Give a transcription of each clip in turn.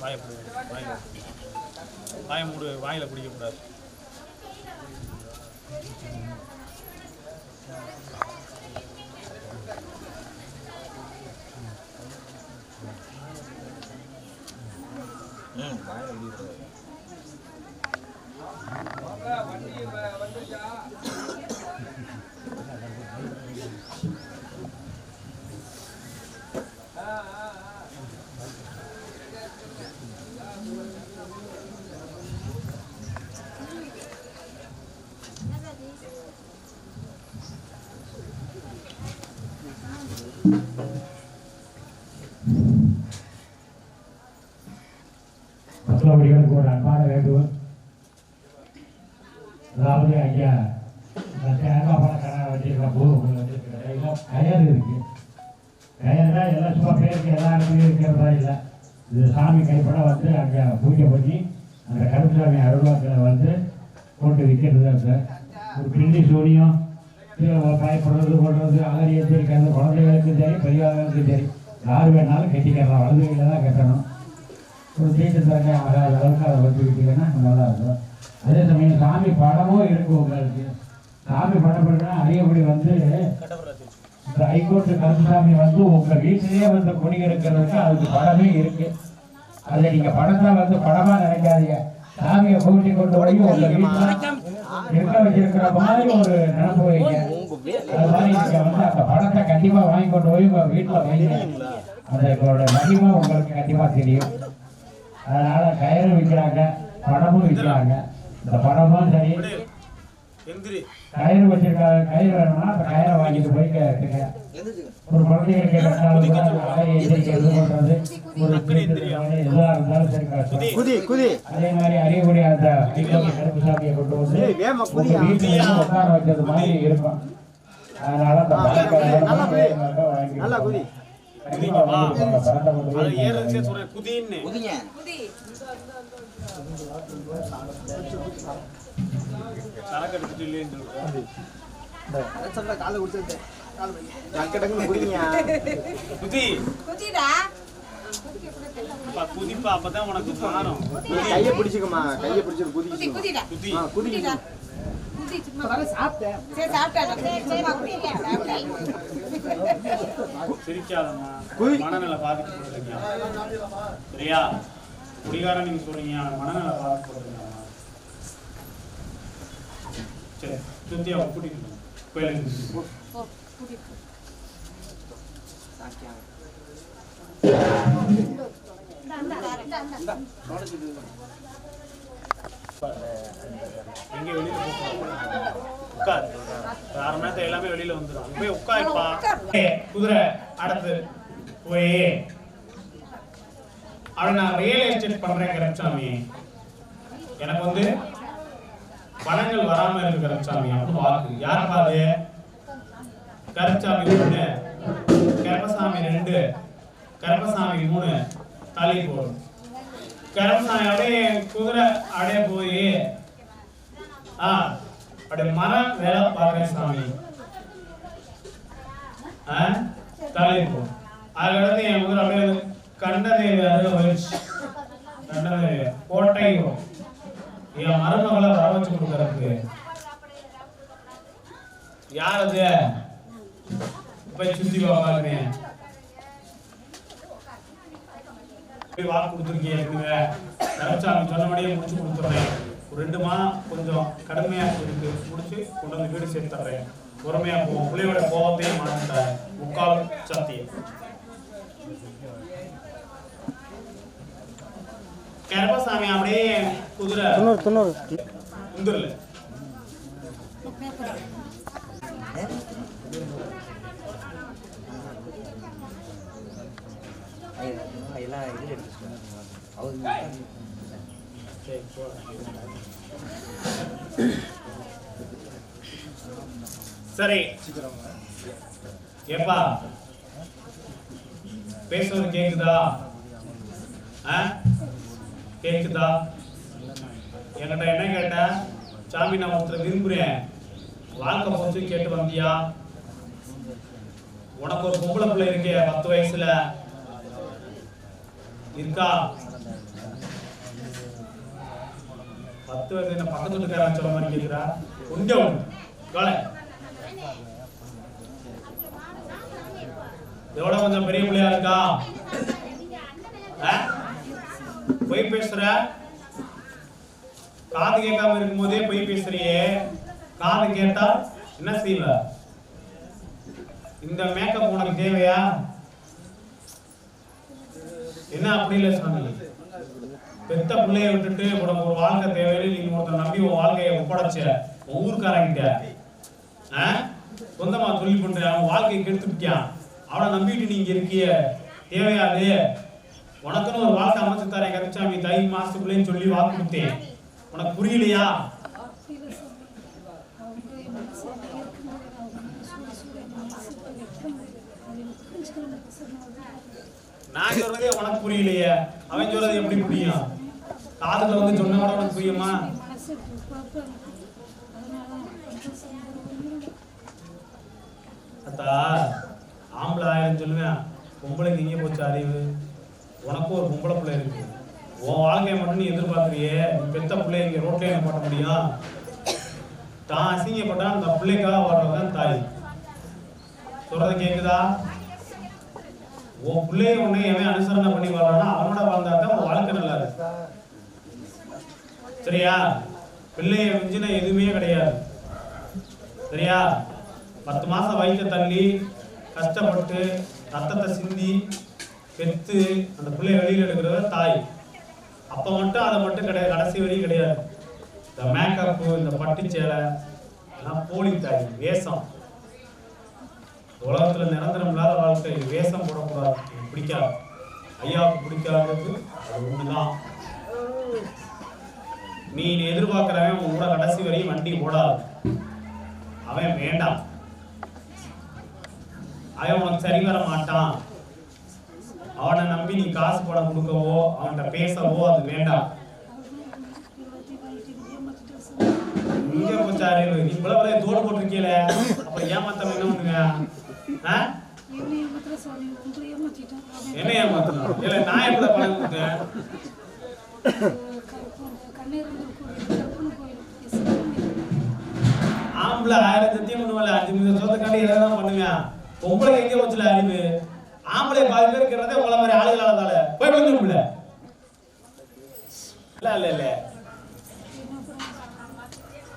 வாயை மூடு வாயில வாயை மூடு வாயில பிடிக்கக்கூடாது ம் வாயை ஐயா இந்த தேங்காய் கணக்கு வச்சிருக்க பூ வச்சிருக்கிற கையில் கயர் இருக்கு கயர் தான் எல்லா சும்மா பேருக்கு எல்லா இடத்துலையும் இருக்கிறதா இல்லை இது சாமி கைப்பட வந்து அங்கே பூஜை பண்ணி அந்த கருப்புசாமி அருள்வாக்கில் வந்து போட்டு விற்கிறது அந்த ஒரு பில்லி சூனியம் பயப்படுறது கொள்றது அலறி எச்சரிக்கிறது குழந்தைகளுக்கும் சரி பெரியவர்களுக்கும் சரி யார் வேணாலும் கட்டிக்கலாம் வலது கையில் தான் கட்டணும் ஒரு தீட்டு தரங்க ஆகாத அளவுக்கு அதை வந்து விட்டீங்கன்னா நல்லா இருக்கும் அதே சமயம் சாமி படமும் இருக்கும் உங்களுக்கு சாமி படம் பண்ணுறா அரியபடி வந்து இந்த ஹைகோர்ட்டு கருப்புசாமி வந்து உங்க வீட்டிலேயே வந்து குடி இருக்கிறதுக்கு அதுக்கு படமே இருக்கு. அதை நீங்க படத்தை வந்து படமா நினைக்காதீங்க. சாமியை கூட்டி கொண்டு போய் உங்க வீட்டுல இருக்க வச்சிருக்கிற மாதிரி ஒரு நினப்பு வைங்க. அது மாதிரி நீங்க வந்து அந்த படத்தை கண்டிப்பா வாங்கி கொண்டு போய் உங்க வீட்டுல வைங்க. அதோட மகிமை உங்களுக்கு கண்டிப்பா தெரியும். அதனால கயிறு விற்கிறாங்க படமும் விற்கிறாங்க. இந்த பணமும் சரி. கயிறு வச்சிருக்காங்க கயிறு வேணும்னா அந்த கயிறை வாங்கிட்டு போய் கட்டுங்க ஒரு குழந்தைகளுக்கு கட்டாலும் கூட அந்த அலை எச்சரிக்கிறது பண்றது. ஒரு எதுவாக இருந்தாலும் சரி கட்டணும். குதி. குதி அதே மாதிரி அறியக்கூடிய அந்த ஐம்பது கருப்புசாமியை கொண்டு வந்து உட்கார வச்சது மாதிரி இருக்கும். அதனால அந்த பழக்கம் குதி கொண்டு அது ஏறதுக்கே சொல்றேன் குதின்னு. குதிங்க. சரக்கு எடுத்துட்டு இல்லைன்னு சொல்றேன் காலை குடிச்சிருந்தேன் டக்கு டக்குன்னு குதிங்க. குதி. குதிடா. அப்பா, குதிப்பா அப்பதான் உனக்கு கையை பிடிச்சிக்கமா கையை பிடிச்சிட்டு குதி குதிச்சு குதிடா. சிரிக்காதம்மா. குதி. மனநல பாதிக்கப்படுறீங்க சரியா? குடிகாரன் நீங்க சொல்றீங்க மனநல பாதிக்கப்படுறீங்க சரி சுத்தி அவன் கூட்டிட்டு. கோயிலுக்கு எங்க வெளியில உட்காரு அரை மணி நேரத்துல எல்லாமே வெளியில வந்துடும் போய் உட்காருப்பா குதிரை அடுத்து போயே அவன் நான் ரியல் எஸ்டேட் பண்றேன் கரப்சாமி எனக்கு வந்து பணங்கள் வராம இருக்கு கரப்சாமி அப்படின்னு வாக்கு யார் பாரு கரப்சாமி ஒண்ணு கரப்பசாமி ரெண்டு கரப்பசாமி மூணு தலை போடும் கரப்பசாமி அப்படியே குதிரை அப்படியே போய் ஆ அப்படியே மரம் வேலை பார்க்குறேன் சாமி. ஆ? தலை போடும் என் குதிரை அப்படியே வந்து கண்டதேவி அது போயிடுச்சு கண்டதேவி கோட்டை என் மருமகளை வர வச்சு கொடுக்கறதுக்கு. யார் அது? போய் சுத்தி பார்ப்பாங்க வாக்கு கொடுத்துருக்கீங்க ஏற்கனவே கரச்சாமி சொன்னபடியே முடிச்சு கொடுத்துட்றேன். ரெண்டு மா கொஞ்சம் கடுமையா இருக்கு. முடிச்சு கொண்டு வந்து வீடு சேர்த்து தர்றேன். பொறுமையா போவோம் பிள்ளையோட கோபத்தையே மாட்டார் முக்கால் சத்தியம். கருப்பசாமி அப்படியே குதிரை. தொண்ணூறு தொண்ணூறு. முந்திரல. எல்லாம் இதில் எடுத்துட்டு அவர் சரி போறேன். சரி. ஏப்பா. பேசுறது கேக்குதா? கேக்குதா? என்கிட்ட என்ன கேட்ட? சாமி நான் ஒருத்தர் விரும்புறேன். வாழ்க்கை போச்சு கேட்டு வந்தியா? உனக்கு ஒரு பொம்பளை பிள்ளை இருக்கே பத்து வயசுல. இருக்கா? பத்து வயசு என்ன பக்கத்து வீட்டுக்காரன் சொல்ல மாதிரி கேட்குறா கொஞ்சம் ஒண்ணு காலை இதோட கொஞ்சம் பெரிய பிள்ளையா இருக்கா? பொய் பேசுற? காது கேட்காம இருக்கும்போதே பொய் பேசுறியே. காது கேட்டா என்ன செய்வ? இந்த மேக்கப் உனக்கு தேவையா? என்ன அப்படி இல்லை சொன்னீங்க பெத்த பிள்ளைய விட்டுட்டு உனக்கு ஒரு வாழ்க்கை தேவையில்லை நீங்க ஒருத்தர் நம்பி உன் வாழ்க்கையை ஒப்படைச்ச உன் ஆ? சொந்தமா தொழில் பண்ற அவன் வாழ்க்கையை கெடுத்துட்டான் அவனை நம்பிட்டு நீங்க இருக்கிய தேவையாது உனக்குன்னு ஒரு வாழ்க்கை அமைச்சு தரேன் கருச்சாமி தை மாசத்துக்குள்ளேன்னு சொல்லி வாக்கு கொடுத்தேன். உனக்கு புரியலையா? நான் சொல்றதே உனக்கு புரியலையே. அவன் சொல்றது எப்படி புரியும்? காதுல வந்து சொன்ன கூட உனக்கு புரியுமா? அத்தா ஆம்பளை ஆயிரம் சொல்லுவேன். பொம்பளைக்கு இங்கே போச்சு அறிவு? உனக்கும் ஒரு பொம்பளை பிள்ளை இருக்கு. உன் வாழ்க்கையை மட்டும் நீ எதிர்பார்க்குறியே? பெத்த பிள்ளை இங்கே ரோட்ல என்ன பண்ண முடியும். தான் அசிங்கப்பட்டா அந்த பிள்ளைக்காக வர்றதுதான் தாய். சொல்றது கேக்குதா? உன் பிள்ளைய உன்னை எவன் அனுசரணை பண்ணி வர்றானா அவனோட வாழ்ந்தா தான் உன் வாழ்க்கை நல்லா இருக்கு சரியா? பிள்ளைய மிஞ்சின எதுவுமே கிடையாது. சரியா? பத்து மாசம் வயிற்ற தள்ளி கஷ்டப்பட்டு ரத்தத்தை சிந்தி பெற்று அந்த பிள்ளைய வெளியில் எடுக்கிறத தாய். அப்போ மட்டும் அதை மட்டும் கிடையாது கடைசி வரையும் கிடையாது. இந்த மேக்கப்பு இந்த பட்டு சேலை எல்லாம் போலி தாய் வேஷம். உலகத்தில் நிரந்தரம் இல்லாத வாழ்க்கை வேஷம் போடக்கூடாது. எனக்கு பிடிக்காது. ஐயாவுக்கு பிடிக்காதது அது ஒன்று தான் நீ எதிர்பார்க்கிறவன் உன் கூட கடைசி வரையும் வண்டி ஓடாது. அவன் வேண்டாம். அவன் உனக்கு சரி வர மாட்டான். அவனை நம்பி நீ காசு பணம் கொடுக்கவோ அவன்கிட்ட பேசவோ அது வேண்டாம். இங்க போச்சு அறிவு நீ இவ்வளவு தோடு போட்டிருக்கீல அப்புறம் ஏமாத்தவன் என்ன பண்ணுங்க? என்ன ஏமாத்தணும் இல்ல நான் எப்படி பணம் கொடுத்தேன்? ஆம்பளை ஆயிரம் சத்தியம் பண்ணுவல அஞ்சு நிமிஷம் சொந்தக்காண்டி எதாவது பண்ணுவேன் பொம்பளை எங்க வச்சுல அறிவு. ஆம்பளை பாதி பேர் இருக்கிறதே உங்களை மாதிரி ஆளுகளால தால போய் வந்துரும்ல இல்ல இல்ல இல்ல.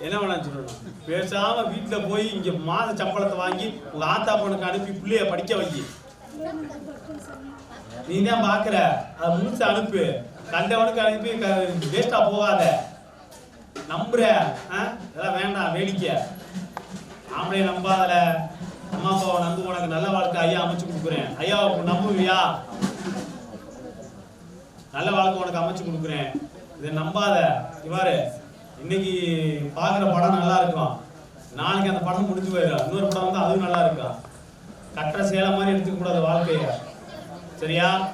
என்ன வேணாம் சொல்லணும். பேசாம வீட்டுல போய் இங்க மாத சம்பளத்தை வாங்கி உங்க ஆத்தா பொண்ணுக்கு அனுப்பி பிள்ளைய படிக்க வை நீ தான் பாக்குற. அதை முடிச்சு அனுப்பு. கண்டவனுக்கு அனுப்பி வேஸ்டா போகாத. நம்புற. ஆ? இதெல்லாம் வேண்டாம் வேடிக்கை. ஆம்பளை நம்பாதல. அம்மா அப்பாவை நம்பு உனக்கு நல்ல வாழ்க்கை ஐயா அமைச்சு கொடுக்குறேன். ஐயா நம்புவியா? நல்ல வாழ்க்கை உனக்கு அமைச்சு கொடுக்குறேன். இதை நம்பாத. இவாரு இன்னைக்கு பார்க்குற படம் நல்லா இருக்கும். நாளைக்கு அந்த படம் முடிஞ்சு போயிடும். இன்னொரு படம் வந்து அதுவும் நல்லா இருக்கும் கட்டுற சேலை மாதிரி எடுத்துக்க கூடாது வாழ்க்கைய. சரியா?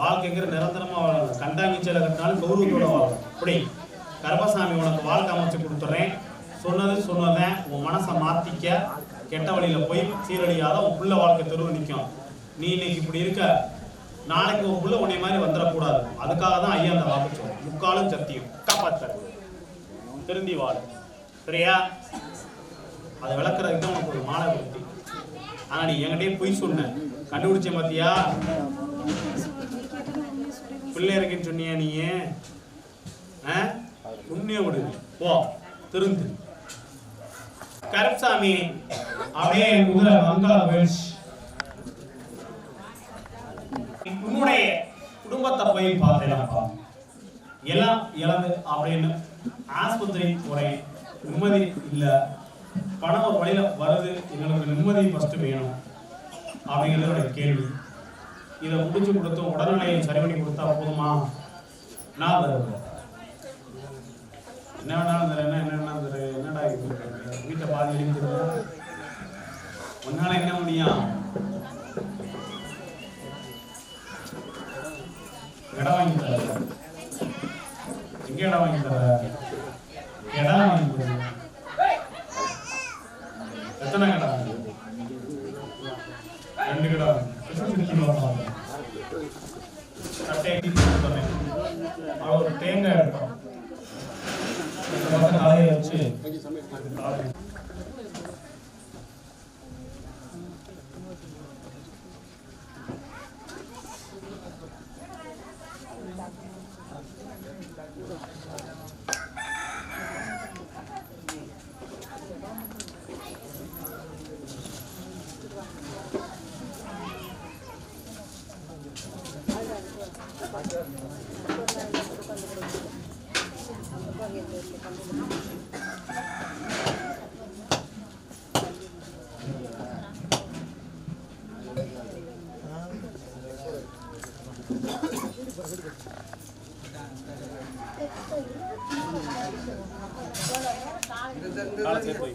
வாழ்க்கைங்கிற நிரந்தரமா வாழணும் கண்டாங்கி கட்டினாலும் கௌரவத்தோட வாழணும் அப்படி கர்மசாமி உனக்கு வாழ்க்கை அமைச்சு கொடுத்துட்றேன் சொன்னது சொன்னதேன் உன் மனசை மாத்திக்க கெட்ட வழியில போய் சீரழியாத உன் புள்ள வாழ்க்கை தெருவு நிற்கும் நீ இன்னைக்கு இப்படி இருக்க நாளைக்கு உன் புள்ள உன்னை மாதிரி வந்துடக்கூடாது. அதுக்காக தான் ஐயா அந்த வாக்கு முக்காலும் சத்தியம். காப்பாத்த திருந்தி வாழ் சரியா? அதை விளக்குறதுக்கு தான் உனக்கு ஒரு மாலை கொடுத்தி ஆனா நீ என்கிட்டயே பொய் சொன்ன. கண்டுபிடிச்ச பாத்தியா? பிள்ளை இருக்குன்னு சொன்னியா நீ? உண்மையை விடு போ திருந்து. கருப்சாமி அப்படியே குதிரை மங்கள போயிடுச்சு. உன்னுடைய குடும்பத்தை போய் பார்த்தேனாப்பா எல்லாம் இழந்து அப்படின்னு ஆஸ்பத்திரி போறேன். நிம்மதி இல்ல. பணம் ஒரு வழியில் வருது. எங்களுக்கு நிம்மதி ஃபஸ்ட்டு வேணும். அப்படிங்கிறது ஒரு கேள்வி. இதை முடிச்சு கொடுத்து உடல்நிலையை சரி பண்ணி கொடுத்தா போதுமா? நான் என்ன வேணாலும் என்ன வேணாலும் రెండు కూడా அவர் தேங்காய் எடுப்பான் வச்சு இந்த காலை சேர்த்து